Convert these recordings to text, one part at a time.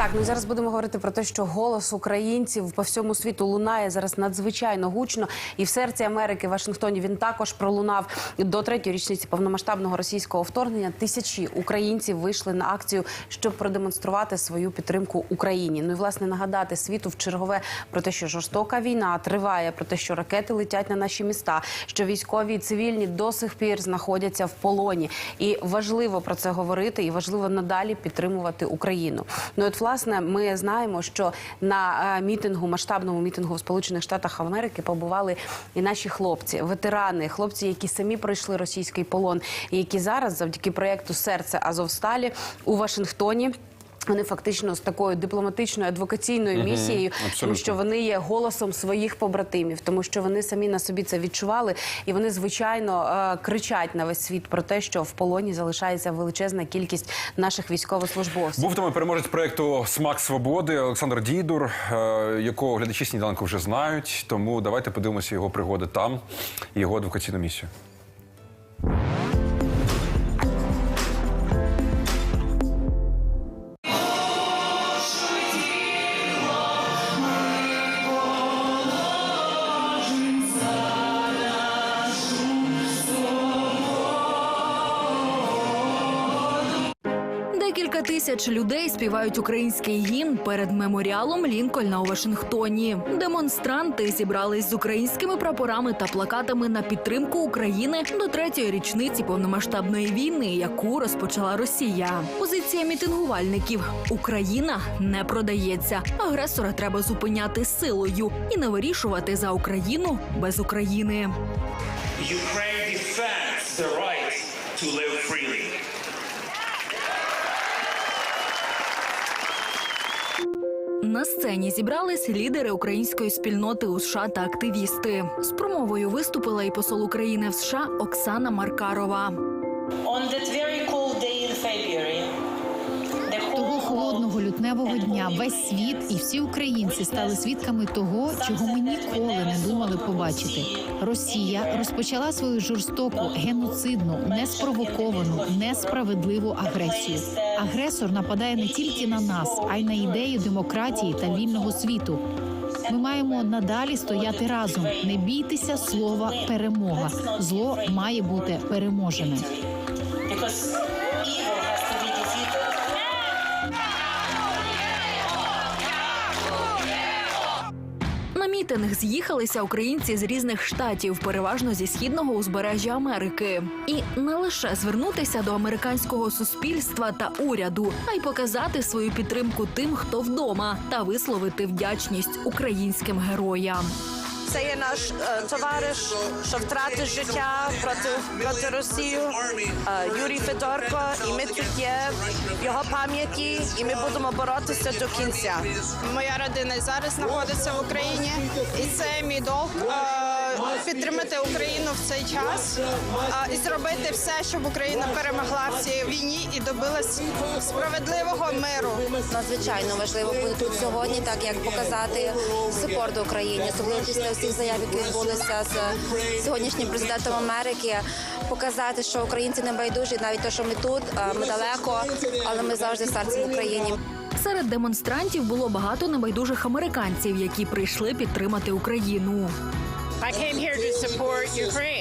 Так, ну зараз будемо говорити про те, що голос українців по всьому світу лунає зараз надзвичайно гучно. І в серці Америки, в Вашингтоні, він також пролунав до третьої річниці повномасштабного російського вторгнення. Тисячі українців вийшли на акцію, щоб продемонструвати свою підтримку Україні. Ну і власне нагадати світу в чергове про те, що жорстока війна триває, про те, що ракети летять на наші міста, що військові і цивільні до сих пір знаходяться в полоні. І важливо про це говорити, і важливо надалі підтримувати Україну. Ну от власне ми знаємо, що на е, мітингу, масштабному мітингу в Сполучених Штатах Америки побували і наші хлопці, ветерани, хлопці, які самі пройшли російський полон, і які зараз, завдяки проєкту Серце Азовсталі у Вашингтоні. Вони фактично з такою дипломатичною адвокаційною місією, тому що вони є голосом своїх побратимів, тому що вони самі на собі це відчували, і вони звичайно е, кричать на весь світ про те, що в полоні залишається величезна кількість наших військовослужбовців. Був тому переможець проекту Смак свободи Олександр Дідур, е, якого глядачі сніданку вже знають. Тому давайте подивимося його пригоди там і його адвокаційну місію. Декілька тисяч людей співають український гімн перед меморіалом Лінкольна у Вашингтоні. Демонстранти зібрались з українськими прапорами та плакатами на підтримку України до третьої річниці повномасштабної війни, яку розпочала Росія. Позиція мітингувальників Україна не продається. Агресора треба зупиняти силою і не вирішувати за Україну без України. Ukraine defends the right. На сцені зібрались лідери української спільноти у США та активісти. З промовою виступила і посол України в США Оксана Маркарова. On that very лютневого дня весь світ і всі українці стали свідками того, чого ми ніколи не думали побачити. Росія розпочала свою жорстоку, геноцидну, неспровоковану, несправедливу агресію. Агресор нападає не тільки на нас, а й на ідею демократії та вільного світу. Ми маємо надалі стояти разом. Не бійтеся слова перемога. Зло має бути переможене. Мітинг з'їхалися українці з різних штатів, переважно зі східного узбережжя Америки, і не лише звернутися до американського суспільства та уряду, а й показати свою підтримку тим, хто вдома, та висловити вдячність українським героям. Це є наш е, товариш, що втратив життя проти, проти Росії. Е, Юрій Федорко, і ми тут є в його пам'яті, і ми будемо боротися до кінця. Моя родина зараз знаходиться в Україні, і це мій долг е, підтримати Україну в цей час і зробити все, щоб Україна перемогла в цій війні і добилась справедливого миру. Надзвичайно важливо бути тут сьогодні, так як показати супорт Україні, особливо після всіх заяв, які відбулися з сьогоднішнім президентом Америки. Показати, що українці не байдужі, навіть те, що ми тут, ми далеко, але ми завжди серцем в Україні. Серед демонстрантів було багато небайдужих американців, які прийшли підтримати Україну.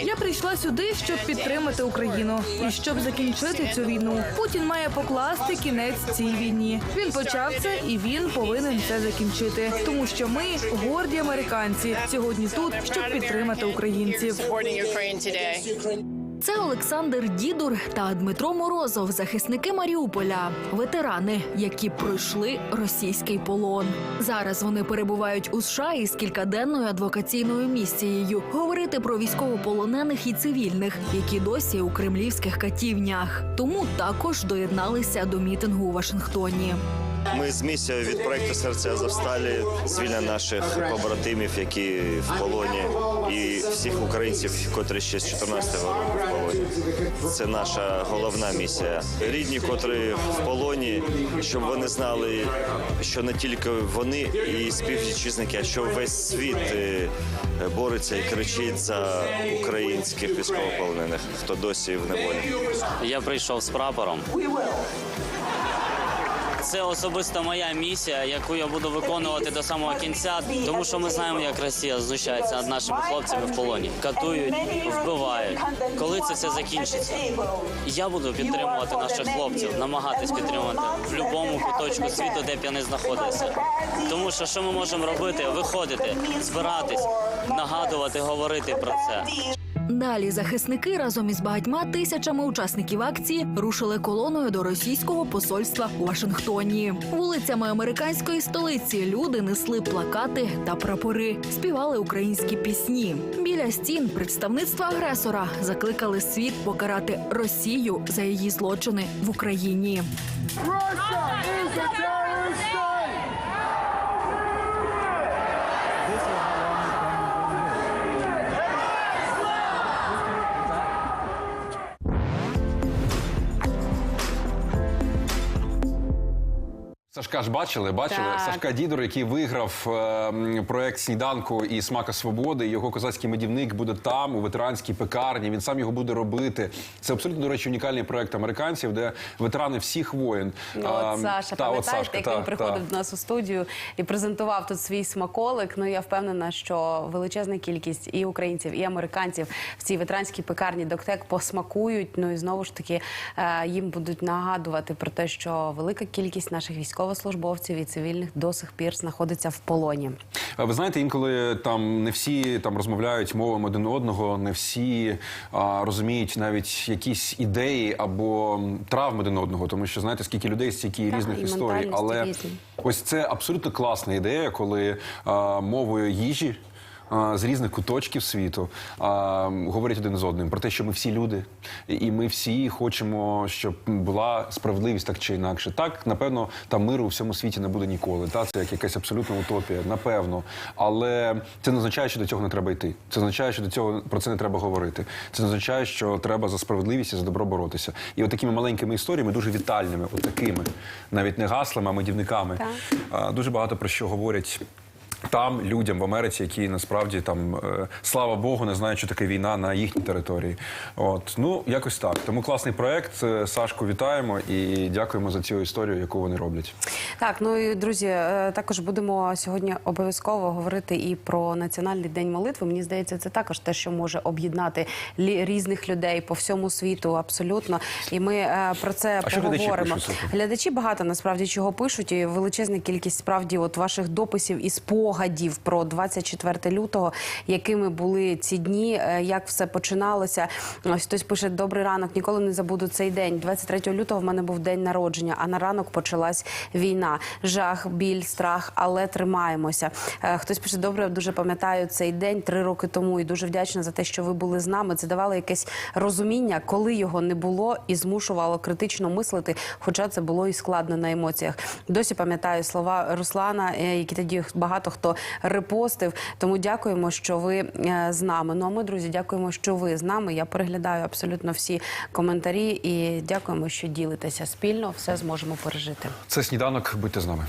Я прийшла сюди, щоб підтримати Україну і щоб закінчити цю війну. Путін має покласти кінець цій війні. Він почав це і він повинен це закінчити, тому що ми горді американці сьогодні тут, щоб підтримати українців. Це Олександр Дідур та Дмитро Морозов, захисники Маріуполя, ветерани, які пройшли російський полон. Зараз вони перебувають у США із кількаденною адвокаційною місією говорити про військовополонених і цивільних, які досі у кремлівських катівнях. Тому також доєдналися до мітингу у Вашингтоні. Ми з місією від проекту серця Азовсталі звільнення наших побратимів, які в полоні, і всіх українців, котрі ще з 14-го року в. Це наша головна місія. Рідні, котрі в полоні, щоб вони знали, що не тільки вони і співвітчизники, а що весь світ е, бореться і кричить за українських військовополонених, хто досі в неволі. Я прийшов з прапором. Це особисто моя місія, яку я буду виконувати до самого кінця, тому що ми знаємо, як Росія знущається над нашими хлопцями в полоні, катують, вбивають. Коли це все закінчиться? Я буду підтримувати наших хлопців, намагатись підтримувати в будь-якому куточку світу, де б я не знаходився. Тому що що ми можемо робити? Виходити, збиратись, нагадувати, говорити про це. Далі захисники разом із багатьма тисячами учасників акції рушили колоною до російського посольства у Вашингтоні. Вулицями американської столиці люди несли плакати та прапори, співали українські пісні. Біля стін представництва агресора закликали світ покарати Росію за її злочини в Україні. Сашка ж бачили, бачили Так. Сашка Дідор, який виграв е, проект сніданку і смака свободи. Його козацький медівник буде там, у ветеранській пекарні. Він сам його буде робити. Це абсолютно до речі унікальний проект американців, де ветерани всіх воєн. Ну, от Саша, пам'ятаєте, Сашка, як та, він приходив та. до нас у студію і презентував тут свій смаколик. Ну я впевнена, що величезна кількість і українців, і американців в цій ветеранській пекарні Доктек посмакують. Ну і знову ж таки е, їм будуть нагадувати про те, що велика кількість наших військовослужбовців і цивільних до сих пір знаходиться в полоні. Ви знаєте, інколи там не всі там розмовляють мовами один одного, не всі а, розуміють навіть якісь ідеї або травми один одного, тому що знаєте, скільки людей, стільки Так, різних історій. Але різні. ось це абсолютно класна ідея, коли а, мовою їжі. З різних куточків світу говорять один з одним про те, що ми всі люди, і ми всі хочемо, щоб була справедливість так чи інакше. Так, напевно, там миру у всьому світі не буде ніколи. Та це як якась абсолютна утопія, напевно. Але це не означає, що до цього не треба йти. Це означає, що до цього про це не треба говорити. Це не означає, що треба за справедливість і за добро боротися. І от такими маленькими історіями, дуже вітальними, от такими, навіть не гаслами, а медівниками, а, дуже багато про що говорять. Там людям в Америці, які насправді там е, слава Богу, не знають, що таке війна на їхній території. От ну якось так. Тому класний проект. Е, Сашку вітаємо і дякуємо за цю історію, яку вони роблять. Так, ну і друзі, е, також будемо сьогодні обов'язково говорити і про національний день молитви. Мені здається, це також те, що може об'єднати різних людей по всьому світу. Абсолютно, і ми про це А глядачі поговоримо. пишуть. Глядачі багато насправді чого пишуть, і величезна кількість справді от ваших дописів і спогадів про 24 лютого, якими були ці дні, е, як все починалося. Ось хтось пише добрий ранок. Ніколи не забуду цей день. 23 лютого в мене був день народження, а на ранок почалась війна. Жах, біль, страх, але тримаємося. Е, Хтось пише добре, дуже пам'ятаю цей день три роки тому і дуже вдячна за те, що ви були з нами. Це давало якесь розуміння, коли його не було, і змушувало критично мислити, хоча це було і складно на емоціях. Досі пам'ятаю слова Руслана, е, які тоді багато хто репостив. Тому дякуємо, що ви е, з нами. Ну а ми, друзі, дякуємо, що ви з нами. Я переглядаю абсолютно всі коментарі і дякуємо, що ділитеся спільно. Все зможемо пережити. Це сніданок. Будьте з нами.